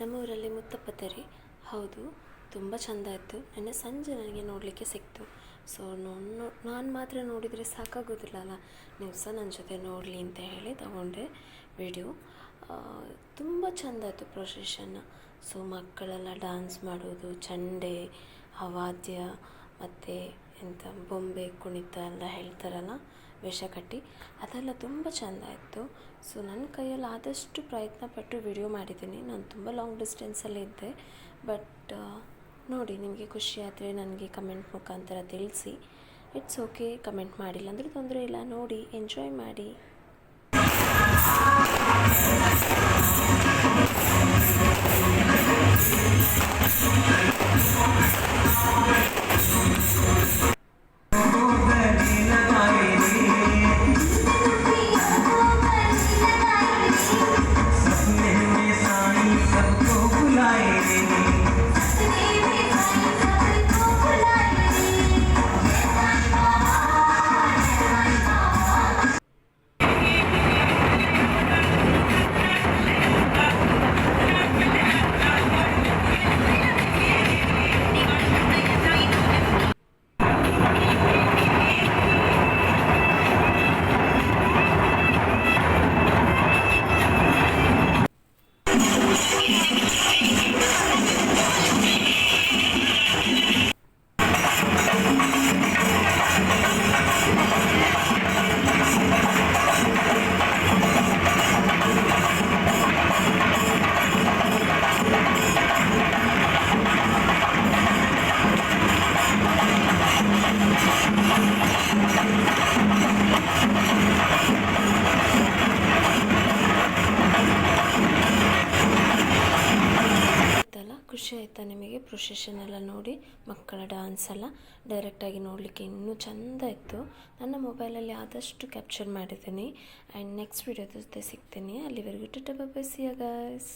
ನಮ್ಮ ಊರಲ್ಲಿ ಮುತ್ತಪ್ಪ ತೆರೆ ಹೌದು, ತುಂಬ ಚೆಂದ ಇತ್ತು. ನಿನ್ನೆ ಸಂಜೆ ನನಗೆ ನೋಡಲಿಕ್ಕೆ ಸಿಕ್ತು. ಸೊ ನೋ, ನಾನು ಮಾತ್ರ ನೋಡಿದರೆ ಸಾಕಾಗೋದಿಲ್ಲಲ್ಲ ನೀವು ಸಹ ನನ್ನ ಜೊತೆ ನೋಡಲಿ ಅಂತ ಹೇಳಿ ತಗೊಂಡೆ ವಿಡಿಯೋ. ತುಂಬ ಚೆಂದ ಇತ್ತು ಪ್ರೊಸೆಷನ್ ಸೊ ಮಕ್ಕಳೆಲ್ಲ ಡ್ಯಾನ್ಸ್ ಮಾಡೋದು, ಚಂಡೆ, ಅವಾದ್ಯ, ಮತ್ತು ಎಂಥ ಬೊಂಬೆ, ಕುಣಿತ ಎಲ್ಲ ಹೇಳ್ತಾರಲ್ಲ, ವೇಷ ಕಟ್ಟಿ, ಅದೆಲ್ಲ ತುಂಬ ಚೆಂದ ಇತ್ತು ಸೊ ನನ್ನ ಕೈಯಲ್ಲಿ ಆದಷ್ಟು ಪ್ರಯತ್ನ ಪಟ್ಟು ವಿಡಿಯೋ ಮಾಡಿದ್ದೀನಿ. ನಾನು ತುಂಬ ಲಾಂಗ್ ಡಿಸ್ಟೆನ್ಸಲ್ಲಿ ಇದ್ದೆ. ಬಟ್ ನೋಡಿ, ನಿಮಗೆ ಖುಷಿ ಆದರೆ ನನಗೆ ಕಮೆಂಟ್ ಮುಖಾಂತರ ತಿಳಿಸಿ. ಇಟ್ಸ್ ಓಕೆ ಕಮೆಂಟ್ ಮಾಡಿಲ್ಲ ಅಂದರೆ ತೊಂದರೆ ಇಲ್ಲ. ನೋಡಿ ಎಂಜಾಯ್ ಮಾಡಿ. ಖುಷಿ ಆಯಿತಾ ನಿಮಗೆ? ಪ್ರೊಸೆಷನ್ ಎಲ್ಲ ನೋಡಿ ಮಕ್ಕಳ ಡಾನ್ಸ್ ಎಲ್ಲ ಡೈರೆಕ್ಟಾಗಿ ನೋಡಲಿಕ್ಕೆ ಇನ್ನೂ ಚೆಂದ ಇತ್ತು. ನನ್ನ ಮೊಬೈಲಲ್ಲಿ ಆದಷ್ಟು ಕ್ಯಾಪ್ಚರ್ ಮಾಡಿದ್ದೀನಿ. ಆ್ಯಂಡ್ ನೆಕ್ಸ್ಟ್ ವಿಡಿಯೋ ಜೊತೆ ಸಿಗ್ತೀನಿ. ಅಲ್ಲಿವರೆಗೂ ಟಟ ಬೈ ಸಿಯ ಗಾಯ್ಸ್